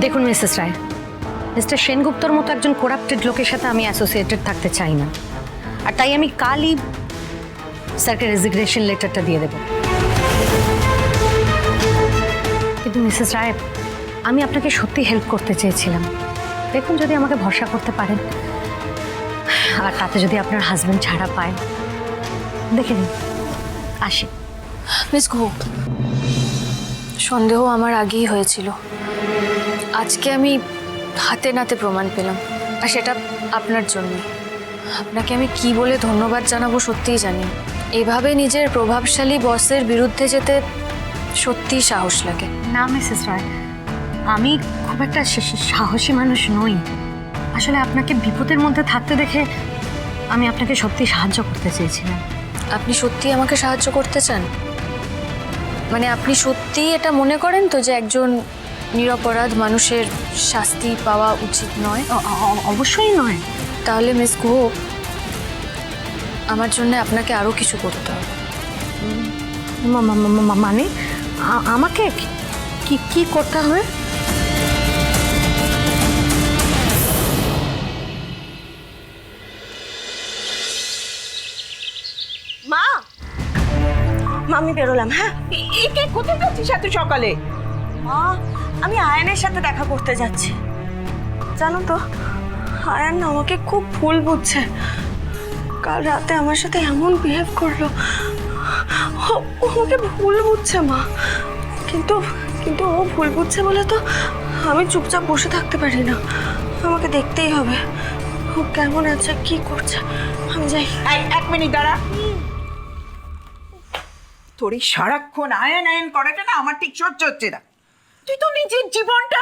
দেখুন, মিসেস রায়, মিস্টার সেনগুপ্তর মতো একজন কোরাপ্টেড লোকের সাথে আমি অ্যাসোসিয়েটেড থাকতে চাই না। আর তাই আমি কালই স্যারকে রেজিগনেশন লেটারটা দিয়ে দেব। কিন্তু মিসেস রায়, আমি আপনাকে সত্যি হেল্প করতে চেয়েছিলাম। দেখুন, যদি আমাকে ভরসা করতে পারেন, আর তাতে যদি আপনার হাজবেন্ড ছাড়া পায়, দেখে নিন। আসি। মিস ঘোষ সন্দেহ আমার আগেই হয়েছিল। আজকে আমি হাতে নাতে প্রমাণ পেলাম আর সেটা আপনার জন্য। আপনাকে আমি কি বলে ধন্যবাদ জানাব সত্যিই জানি। এভাবে নিজের প্রভাবশালী বসের বিরুদ্ধে যেতে সত্যিই সাহস লাগে। না মিসেস রায় আমি খুব একটা সাহসী মানুষ নই। আসলে আপনাকে বিপদের মধ্যে থাকতে দেখে আমি আপনাকে সত্যি সাহায্য করতে চেয়েছিলাম। আপনি সত্যি আমাকে সাহায্য করতে চান? মানে আপনি সত্যিই এটা মনে করেন তো যে একজন নিরপরাধ মানুষের শাস্তি পাওয়া উচিত নয়। অবশ্যই নয়। তাহলে মিস গুহ আমার জন্য আপনাকে আরও কিছু করতে হবে। মানে? আমাকে কি- কি করতে হবে? মা! মা আমি বেরোলাম হ্যাঁ? কোথায় যাচ্ছিস এত সকালে? মা, আমি আয়নের সাথে দেখা করতে যাচ্ছি। জানো তো, আয়ান আমাকে খুব ভুল বুঝছে। কাল রাতে আমার সাথে এমন বিহেভ করল। ও- আমাকে ভুল বুঝছে মা। কিন্তু কিন্তু ও ভুল বুঝছে বলে তো আমি চুপচাপ বসে থাকতে পারি না। আমাকে দেখতেই হবে। ও কেমন আছে, কি করছে, আমি যাই। এক মিনিট দাঁড়া। তোর এই সারাক্ষণ আয়ন আয়ন করাটা না আমার ঠিক সহ্য হচ্ছে না। তুই তো নিজের জীবনটা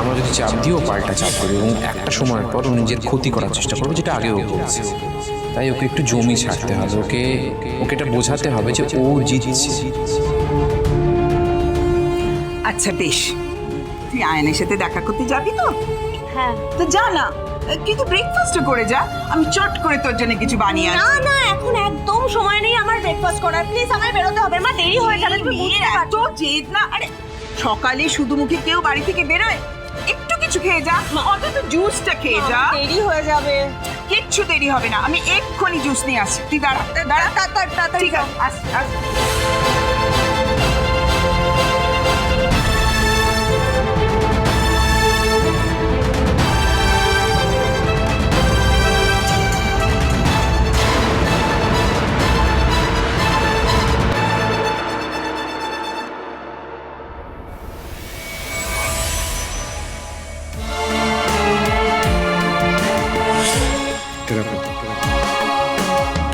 আমরা যদি চাপ দিয়েও পাল্টা চাপ করি এবং একটা সময়ের পর ও নিজের ক্ষতি করার চেষ্টা করবে যেটা আগেও করেছে। তাই ওকে একটু জমি ছাড়তে হবে ওকে ওকে এটা বোঝাতে হবে যে ও জিতছে। আচ্ছা বেশ। তুই আয়নের সাথে দেখা করতে যাবি তো? হ্যাঁ। তো যা না কিন্তু ব্রেকফাস্ট করে যা। আমি চট করে তোর জন্য কিছু বানিয়ে না না এখন একদম সময় নেই আমার ব্রেকফাস্ট করার। প্লিজ আমায় বেরোতে হবে। মা দেরি হয়ে যাবে তুমি বুঝতে এত পারছ জেদ না। আরে সকালে শুধুমুখী কেউ বাড়ি থেকে বেরোয়? একটু কিছু খেয়ে যা। অন্তত জুসটা খেয়ে যা। দেরি হয়ে যাবে। কিচ্ছু দেরি হবে না। আমি এক্ষুনি জুস নিয়ে আসি তুই দাঁড়া। দাঁড়া তাড়াতাড়ি ঠিক আছে আস আস।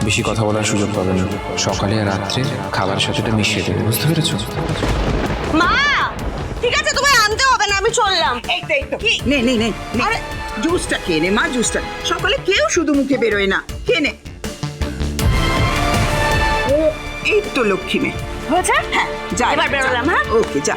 বেশি কথা বলার সুযোগ পাবে না। সকালে আর রাত্রে খাবারের সাথে এটা মিশিয়ে দেবে বুঝতে পেরেছ? মা! ঠিক আছে তোমায় আনতে হবে না আমি চললাম। এই তো এই তো। নে নে নে নে। আরে জুসটা খেয়ে নে মা জুসটা। সকালে কেউ শুধু মুখে বেরোয় না। খেয়ে নে। ও এই তো লক্ষ্মী মেয়ে। হয়েছে? হ্যাঁ যা এবার বেরোলাম, হ্যাঁ? ওকে যা।